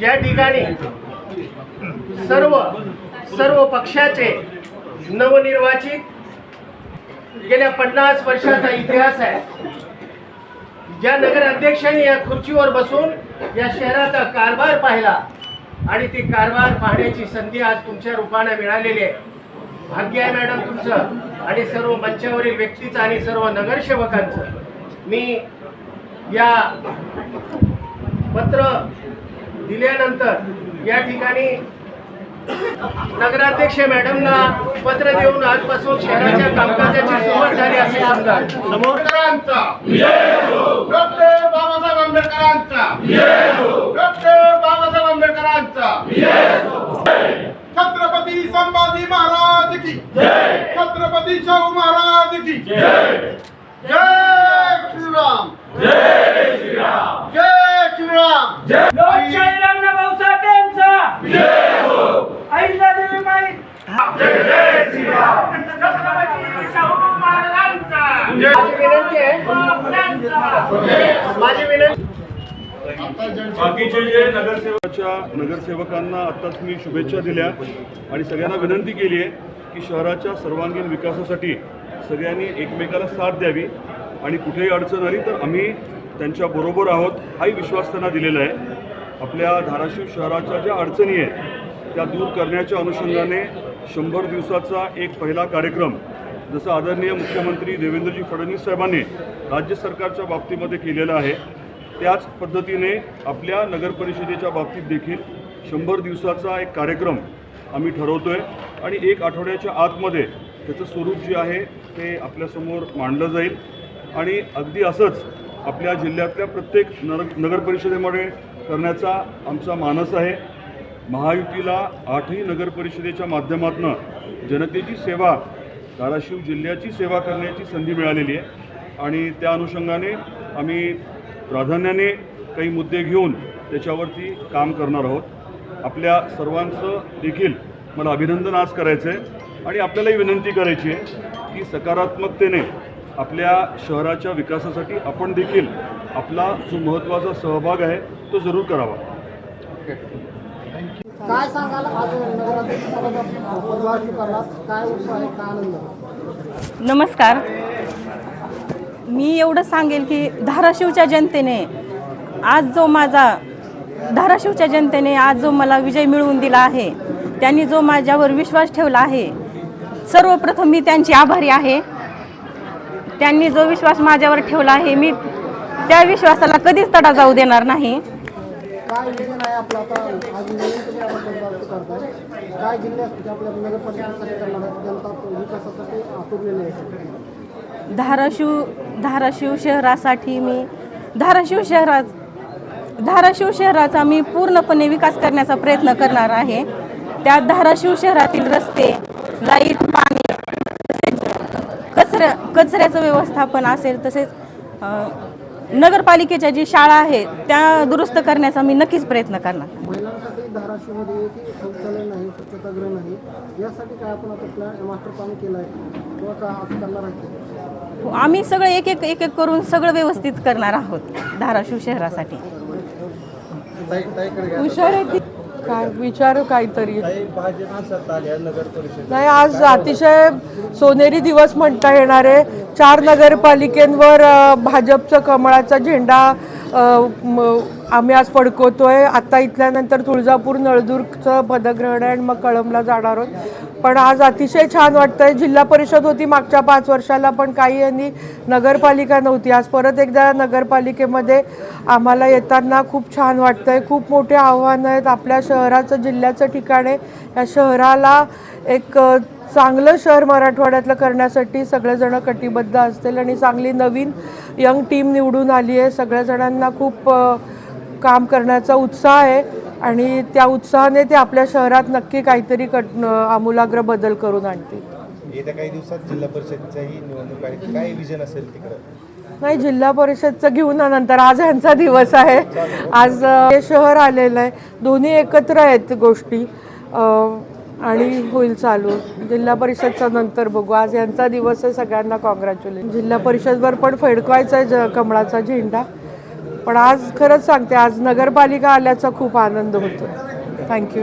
या ठिकाणी सर्व सर्व पक्षाचे नवनिर्वाचित गेल्या पन्नास वर्षाचा इतिहास आहे. ज्या नगराध्यक्षांनी या खुर्चीवर बसून या शहराचा कारभार पाहिला आणि ती कारभार पाहण्याची संधी आज तुमच्या रूपाने मिळालेली आहे. भाग्य आहे मॅडम तुमचं. आणि सर्व मंचावरील व्यक्तीचं आणि सर्व नगरसेवकांचं. मी या पत्र दिल्यानंतर या ठिकाणी नगराध्यक्ष मॅडमना पत्र देऊन आजपासून शहराच्या कामकाजाची सुरुवात झाली असे समजा समोर बाबासाहेब आंबेडकरांचा डॉक्टर बाबासाहेब आंबेडकरांचा छत्रपती संभाजी महाराज की छत्रपती शाहू महाराज की जय. श्रीराम. जय श्रीराम. जय श्रीराम. रामभाऊ साठेंचा अहिल्यादेवी माई. छत्रपती शाहू महाराजांचा. माझी विनंती आहे माझी विनंती बाकीचे जे नगरसेवकाच्या नगरसेवकांना आत्ताच मी शुभेच्छा दिल्या आणि सगळ्यांना विनंती केली आहे की शहराच्या सर्वांगीण विकासासाठी सगळ्यांनी एकमेकाला साथ द्यावी आणि कुठेही अडचण आली तर आम्ही त्यांच्या बरोबर आहोत हाही विश्वास त्यांना दिलेला आहे. आपल्या धाराशिव शहराच्या ज्या अडचणी आहेत त्या दूर करण्याच्या अनुषंगाने शंभर दिवसाचा एक पहिला कार्यक्रम जसं आदरणीय मुख्यमंत्री देवेंद्रजी फडणवीस साहेबांनी राज्य सरकारच्या बाबतीमध्ये केलेला आहे. त्याच पद्धतीने आपल्या नगर परिषदेच्या बाबतीत देखील शंभर दिवसाचा एक कार्यक्रम आम्ही ठरवतो आहे आणि एक आठवड्याच्या आतमध्ये त्याचं स्वरूप जे आहे ते आपल्यासमोर मांडलं जाईल. आणि अगदी असंच आपल्या जिल्ह्यातल्या प्रत्येक नगर नगर परिषदेमध्ये करण्याचा आमचा मानस आहे. महायुतीला आठही नगर परिषदेच्या माध्यमातून जनतेची सेवा धाराशिव जिल्ह्याची सेवा करण्याची संधी मिळालेली आहे. आणि त्या अनुषंगाने आम्ही प्राधान्याने काही मुद्दे घेऊन त्याच्यावरती काम करणार आहोत. आपल्या सर्वांचं देखील मला अभिनंदन आज करायचं आहे आणि आपल्यालाही विनंती करायची आहे की सकारात्मकतेने आपल्या शहराच्या विकासासाठी आपण देखील आपला जो महत्त्वाचा सहभाग आहे तो जरूर करावा. काय सांगाल आज नगराध्यक्षपदाचा पदभार स्वीकारलात काय उत्साह आहे काय आनंद? आहे? नमस्कार. मी एवढं सांगेल की धाराशिवच्या जनतेने आज जो माझा धाराशिवच्या जनतेने आज जो मला विजय मिळवून दिला आहे त्यांनी जो माझ्यावर विश्वास ठेवला आहे सर्वप्रथम मी त्यांची आभारी आहे. त्यांनी जो विश्वास माझ्यावर ठेवला आहे मी त्या विश्वासाला कधीच तडा जाऊ देणार नाही. काय विजन आहे आपला आता आज नवीन तुम्ही आपण पदभार करताय काय जिल्ह्यात म्हणजे आपल्या नगरपालिकेसाठी करणार आहे जनता विकासासाठी आतुरलेली आहे. धाराशिव धाराशिव शहरासाठी मी धाराशिव शहरात धाराशिव शहराचा मी पूर्णपणे विकास करण्याचा प्रयत्न करणार आहे. त्यात धाराशिव शहरातील रस्ते लाइट पाणी तसेच कचऱ्या कचऱ्याचं व्यवस्थापन असेल तसेच नगरपालिकेच्या जी शाळा आहेत त्या दुरुस्त करण्याचा मी नक्कीच प्रयत्न करणार. महिलांसाठी धाराशिवमध्ये की शौचालय नाही स्वच्छतागृह नाही. यासाठी काय आपण आता प्लॅन मास्टर प्लॅन केलं आहे किंवा काय असं करणार आहे आम्ही सगळं एक एक एक एक करून सगळं व्यवस्थित करणार आहोत धाराशिव शहरासाठी. हुशार आहे ती. काय विचारू काहीतरी. नाही आज अतिशय सोनेरी दिवस म्हणता येणार आहे. चार नगरपालिकेंवर भाजपचं कमळाचा झेंडा आम्ही आज फडकवतो आहे आत्ता इथल्यानंतर तुळजापूर नळदुर्गचं पदग्रहण आहे आणि मग कळमला जाणार आहोत. पण आज अतिशय छान वाटतंय. जिल्हा परिषद होती मागच्या पाच वर्षाला पण काही यांनी नगरपालिका नव्हती. आज परत एकदा नगरपालिकेमध्ये आम्हाला येताना खूप छान वाटतंय. खूप मोठे आव्हानं आहेत आपल्या शहराचं जिल्ह्याचं ठिकाण आहे. या शहराला एक चांगलं शहर मराठवाड्यातलं करण्यासाठी सगळेजण कटिबद्ध असतील आणि चांगली नवीन यंग टीम निवडून आली आहे. सगळ्या जणांना खूप काम करण्याचा उत्साह आहे आणि त्या उत्साहाने ते आपल्या शहरात नक्की काहीतरी कट आमूलाग्र बदल करून आणतील. येत्या काही दिवसात जिल्हा परिषदच्याही निवडणूक आहे काय विजन असेल तिकडं? नाही जिल्हा परिषदचं घेऊन नंतर आज ह्यांचा दिवस आहे. आज हे शहर आलेलं आहे. दोन्ही एकत्र आहेत गोष्टी. आणि होईल चालू. जिल्हा परिषदचा नंतर बघू. आज यांचा दिवस आहे सगळ्यांना कॉंग्रॅच्युलेशन जिल्हा परिषदवर पण फडकवायचा आहे ज- कमळाचा झेंडा. पण आज खरंच सांगते आज नगरपालिका आल्याचा खूप आनंद होतो. थँक्यू